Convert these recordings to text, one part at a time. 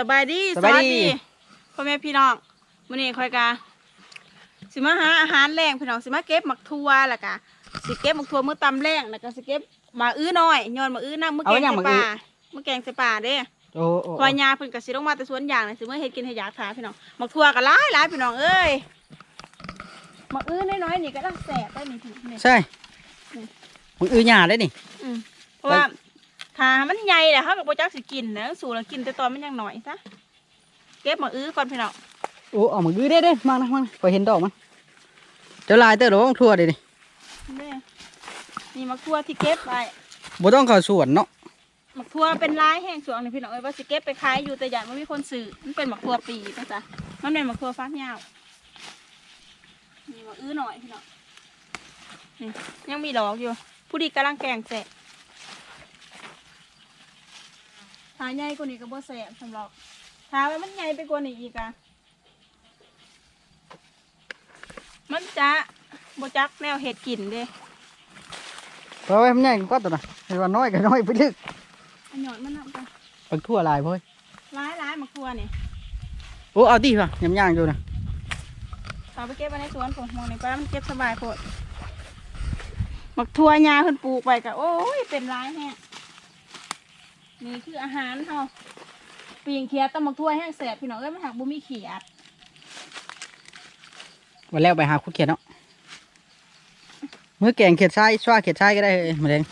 สบายดีสบายดี พ่อแม่พี่น้องมื้อนี้ค่อยกะสิมาหาอาหารแรงพี่น้องสิมาเก็บหมักทั่วแล้วกะสิเก็บหมักทั่วมื้อตำแรงแล้วก็สิเก็บหมาอื้อน้อยย้อนหมาอื้อนํมื้อแกงเอาไว้หยังใส่หมากปอื้ลาอ มื้อแกงใส่ปลาเด้โอ้โอ้พอยาเพิ่นก็สิลงมาแต่สวนยางเลยสิมื้อเฮ็ดกินให้อยากทานพี่น้องหมักทั่วก็หลายหลายพี่น้องเอ้ยหมักอื้อน้อยๆนี่ก็ต้องแสบได้นี่พี่นี่ใช่มึงอื้อหยาได้นี่อืมเพราะว่า ถ้ามันใหญ่แล้วเขากับโปจักสิกินนะสู่แล้วกินแต่ตอนมันยังหน่อยซะเก็บมาอื้อก่อนพี่น้องโอ้เอามึงอื้อได้เด้มานะมานะพอเห็นดอกมันเดี๋ยวลายเตอร์หรอทั่วเดี๋ยวนี้นี่นี่มักทั่วที่เก็บไปบ่ต้องเข้าสวนเนาะมักทั่วเป็นลายแห้งสวงนี่พี่น้องเอ้ยว่าสิเก็บไปขายอยู่แต่ยันว่ามีคนซื้อมันเป็นมักทั่วปีนะจ๊ะมันเป็นมักทั่วฟ้าเหยาวนี่มักอื้อหน่อยพี่น้องนี่ยังมีดอกอยู่ ผู้ดีกำลังแกงแสะ ถ้าใหญ่กว่านี้ก็บ่แสบสำหรับถ้าว่ามันใหญ่ไปกว่านี้อีกอะมันจะบจักแนวเห็ดกินเด้เพราะว่ามันใหญ่กว่าตัวน่ะเห็นว่าน้อยก็น้อยไปลึกอันหยอดมันนำไปปักทั่วลายเพ่อยร้ายร้ายๆมาครัวนี่โอ้เอาดิป่ะยำย่างอยู่นะเอาไปเก็บไว้ในสวนผมมองในป้ามันเก็บสบายโพดหมักทั่วยาเพิ่นปลูกไปกะโอ้ยเป็นร้ายแฮะ นี่คืออาหารเขาปีงเขียดต้องหมักทั่วแห้งแสบพี่น้องเอ้ยมันหักบุมีเขียดวันแล้วไปหาคุดเขียดเนาะเมื่อแกงเขียดทรายช่วาเขียดทรายก็ได้เอ้ยมาเด้ง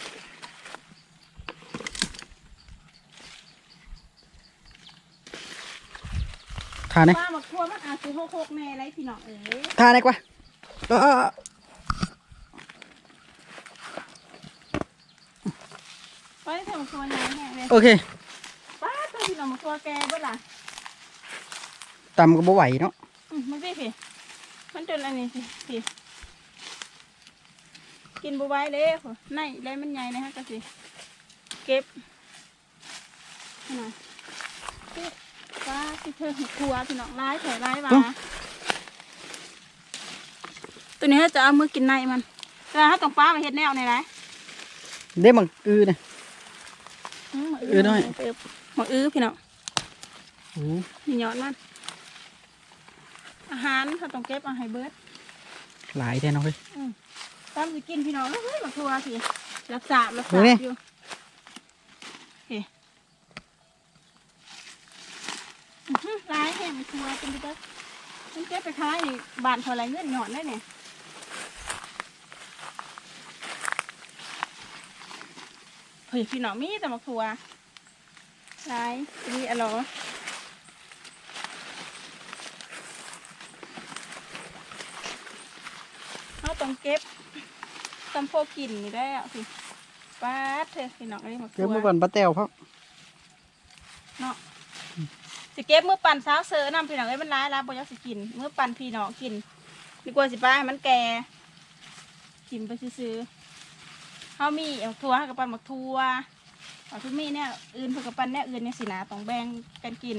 ทานไหมป้าหมักทั่วมันอาจจะโคกๆแน่ไรพี่น้องเอ้ยทานไหมกว่า เออเออเออไปเถอะหมักทั่วยาแห้งเลยโอเคป้าตัวพี่น้องหมักทั่วแกเบ่ล่ะตำก็บ่ไหวเนาะอืมมันสิพี่มันจนอันนี้สิพี่กินบัวไว้เลยโหในเลยมันใหญ่นะฮะก็สิเก็บนี่นะป้าที่เธอหัวครัวพี่น้องร้ายแผลร้ายหวาตัวนี้จะเอามือกินในมันแต่ถ้าต้องป้าไปเฮ็ดแนวในไรเด้มังอือนะมเออน้อยเมาอื้อพี่น้องโอ้นี่ยอดมันอาหารเขาต้องเก็บเอาให้เบิดหลายแท้เนาะเฮ้ยตามสิกินพี่น้องเฮ้ยมาทัวสิรักษารักดูษานี่อยู่โอเคอื้อหือร้ายแห้งมาทัวเป็นไปได้มันเก็บไปขายนี่บานเท่าไรเงินหยอดได้เนี่ย เฮ้ยพี่น้องมีแต่มาทัวร้ายดีอะเหรอเขาต้องเก็บตำโพกินนี่ได้อะสิป้าดเธอพี่น้องอันนี้มาคเก็บรัวมาก่อนป้าแต้วเพราะเนาะสิเก็บมือปั่นสาวเสือนำพี่น้องเอ้ยมันร้ายแล้วบ่อยากสิกินมือปั่นพี่น้องกินดีกว่าสิป้าให้มันแก่กินไปซื้อๆ เฮามีเอาทัวให้กับปั่นหมักทัวเอาทุกมีเนี่ยอื่นเพื่อกับปั่นเนี่ยอื่นเนี่ยสินะต้องแบ่งกันกิน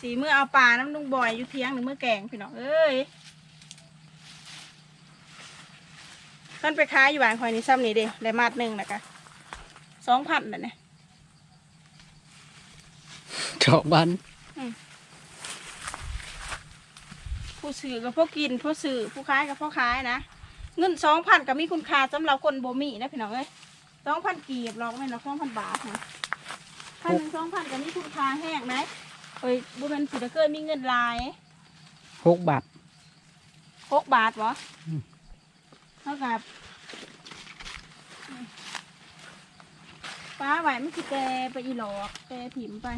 สีมือเอาปลาน้ำลุงบอยอยู่เทียงหรือมือแกงพี่น้องเอ้ยท่านไปค้ายอยู่บ้านคอยนี่ซ้ำนี่เด้ได้มาดหนึ่งนะคะสองพันแบบนี้เจาะบัน ผู้ซื้อกับพวกกินผู้ซื้อผู้ขายกับผู้ขายนะเงินสองพันก็มีคุณค่าสำหรับคนโบมีนะพี่น้องเอ้ยสองพันกีบเราก็ไม่นเราสองพันบาทนะพันหนึ่งสองพันก็มีคุณค่าแห้งนะเอ้ยบุเป็นสิตะเกินมีเงินหลายหกบาทหกบาทวะอืม เท่ากับป้าไหวไม่คือแกไปอีหลอกแกถิ่มไป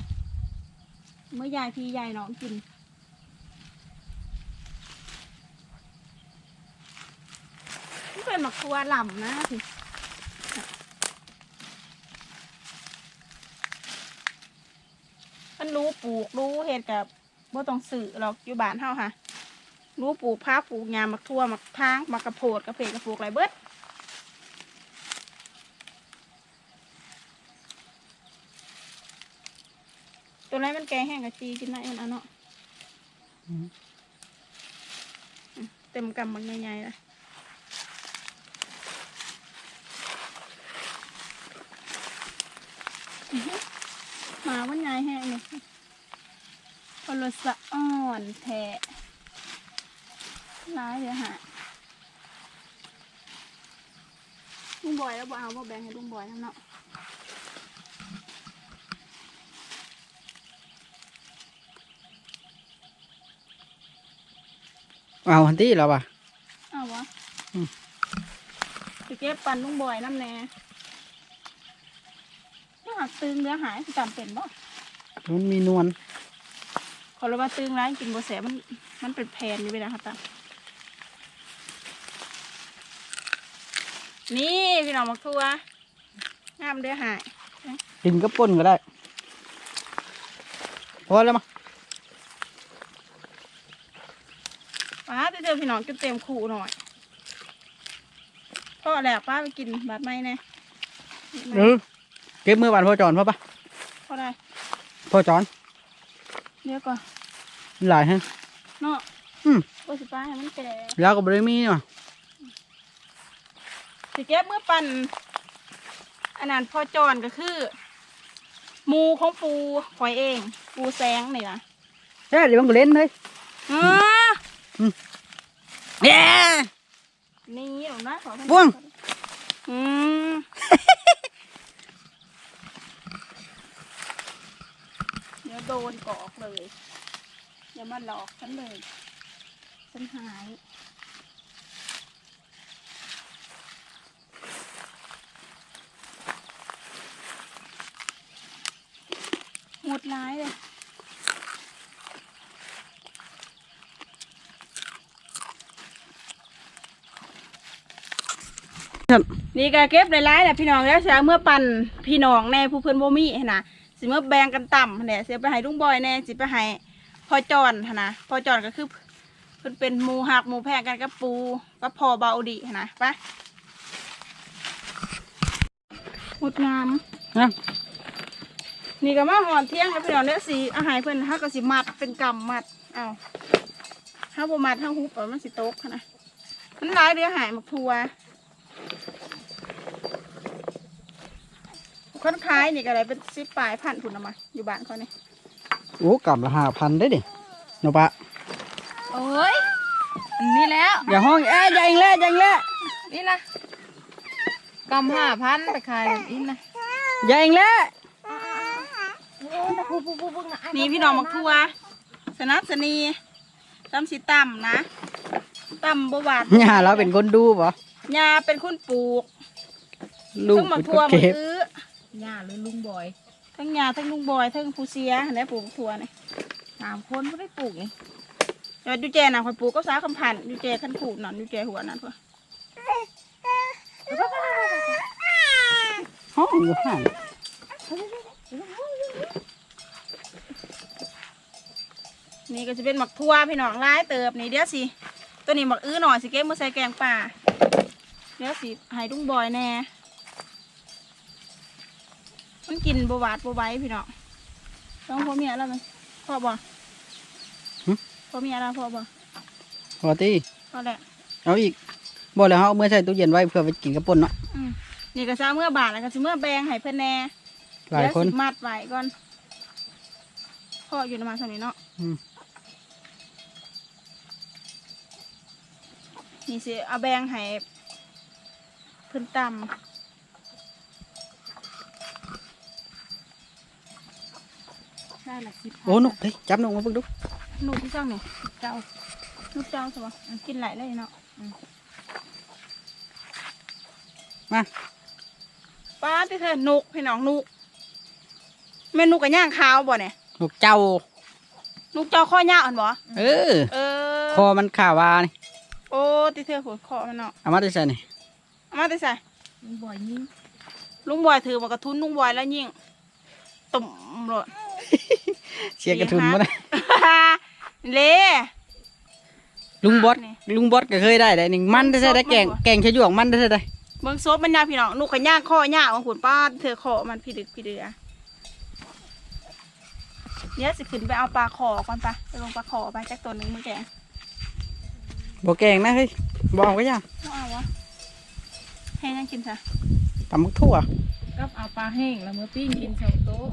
เมื่อยายพี่ยายน้องกิน นี่เป็น หมักทัวหล่ำนะสิมันรู้ปลูกรู้เห็ดกับบ่ต้องสื่อหรอกอยู่บ้านเฮาค่ะ รู้ปลูกพักปลูกยามหมักทั่วหมักทางหมักกระโพดกระเพกกระปลูกอะไรเบิดตัวไหนมันแกงแห้งกะจีกินได้มันเอาเนาะอืมเต็มกำมันใหญ่ๆนะ ง่ายแห้งนี่พลสะอ่อนแทะร้ายเดี๋ยวหาลุงบอยแล้วบ่เอาบ่แบ่งให้ลุงบอยทำเนาะเอาทันทีแล้วป่ะเอาวะอืมจะเก็บปันลุงบอยน้ำแน่ถ้า หากตึงเนื้อหายสิจำเป็นบ่มันมีนวลขอรู้ว่าตึงร้ายกินบ่แสบมันมันเป็นแผ่นอยู่ไปนะครับตานี่พี่น้องมักทัวงามเด้อหายกินก็ป่นก็ได้พอแล้วมั้งป้าจะเจอพี่น้องกินเต็มขู่หน่อยพ่อแหละป้าไปกินบาดไม้แน่เออ เก็บมือบ้านพ่อจอนพ่อปะพ่อได้พ่อจอนเดี๋ยวก่อนหลายฮะเนาะอืมก็สิป้าให้มันแก่แล้วก็บริมีนี่ว่ะสิเก็บเมื่อปันอันนั้นพ่อจอนก็คือหมูของปูหอยเอง ปูแสงนี่นะเฮ้ยเดี๋ยวมันก็เล่นเลยอ่าเย้นี่หลงนะขอท่านบ้วงอืม เดี๋ยว โดนกอกเลย อย่ามาหลอกฉันเลยฉันหายหมดร้ายเลยนี่ก็เก็บหลายๆแหละพี่น้องแล้วเสียเมื่อปั่นพี่น้องแน่ผู้เพิ่นบ่มีหั่นนะ สิเมื่อแบ่งกันต่ำหั่นแหละเสียไปให้ลุงบอยแน่สิไปให้พ่อจอนหั่นนะพ่อจอนก็คือเพิ่นเป็นหมูหักหมูแพงกันกับปูกับพ่อเบาดีหั่นนะไปหมดงาม นะนี่ก็มาหอนเที่ยงแล้วพี่น้องเด้อสิอาหารเพิ่นเฮาก็สิมัดเป็นกำมัดเอาเฮาบ่มัดเฮาฮุบเอามันสิตกหั่นนะมันหลายเด้ออาหารหมักทัว คนขายนี่ก็อะไรเป็นสิบปลายพันผุนเอามาอยู่บ้านเขานี่โอ้กลับละห้าพันได้ดิเนาะปะโอ้ยอันนี้แล้วอย่าห้องเอ้ยอยังแล้วอยังแล้วนี่นะกำห้าพันไปขายอีกนะอยังแล้วนี่พี่น้องมักทัวสนับสนีตำสีต่ำนะต่ำบหวานย่าเราเป็นคนดูป่ะยาเป็นคนปลูกลูกทั้งมักเป็นทัวคนมักเก็บอื้อ ย่าหรือลุงบอยทั้งยาทั้งลุงบอยทั้งผู้เสียและปลูกมักทัวนี่สามคนไม่ได้ปลูกไงเดี๋ยวดูแจน่ะคนปลูกก็สาคำพันธุ์ดูแจขันขูดนั่นดูแจหัวนั่นเพื่อห้องอยู่ห้างนี่ก็จะเป็นหมักทัวพี่น้องร้ายเติบนี่เดี๋ยวสิตัวนี้หมักอื้อหน่อยสิเก็บมือใส่แกงป่าเดี๋ยวสิให้ลุงบอยแน่ มันกินบหวาดบไหว้พี่น้องต้องพ่อเมียแล้วมันพ่อบ่พ่อเมียแล้วพ่อบ่พอตีพ่อแหละเอาอีกบอกแล้วเขาเอามื่อใส่ตู้เย็นไว้เพื่อไปกินกระป่นเนาะอืมนี่ก็ซาเมื่อบาทแล้วก็สิเมื่อแบงให้เพิ่นแน่หลายเดี๋ยวคนสิมัดไว้ก่อนพ่ออยู่ประมาณเท่านี้เนาะอืมนี่สิเอาแบงให้เพิ่นตำได้ ละสิบโอ้นกเฮ้ยจับนกมาเพิ่งดูหนูที่ช่างเนี่ยเจ้าลูกเจ้าใช่ปะกินไหลายเลยเนาะมาป้าที่เธอนกพี่น้องนกแม่นกกับย่างขาวบ่เนี่ยนกเจ้านกเจ้าข้อยาวอันบ่เออ เออคอมันขาวานี่โอ้ที่เธอหัวคอมันเนาะเอามาได้ใส่นี่เอามาได้ใส่ลุงบอยยิงลุงบอยถือมากระทุนลุงบอยแล้วยิงตุ่มโลด เสียกระทุนมาได้เละลุงบอสนี่ลุงบอสก็เคยได้ได้หนึ่งมันได้ใส่ได้แกงมันบ่แกงชะหยวกมันได้ใส่ได้เบิ่งซบมันยาพี่น้องนกกับย่างข้อย่างของขุนป้าเธอคอมันพี่ดึกพี่เดือเนี่ยสิขึ้นไปเอาปลาคอก่อนปะไปลงปลาคอไปจักตัวหนึ่งมือแกงบ่แกงนะเฮ้ยบอกไว้ยังไม่เอาวะให้นั่งกินซะตำมักทั่วก็เอาปลาแห้งแล้วมือปิ้งกินสองโต๊ะ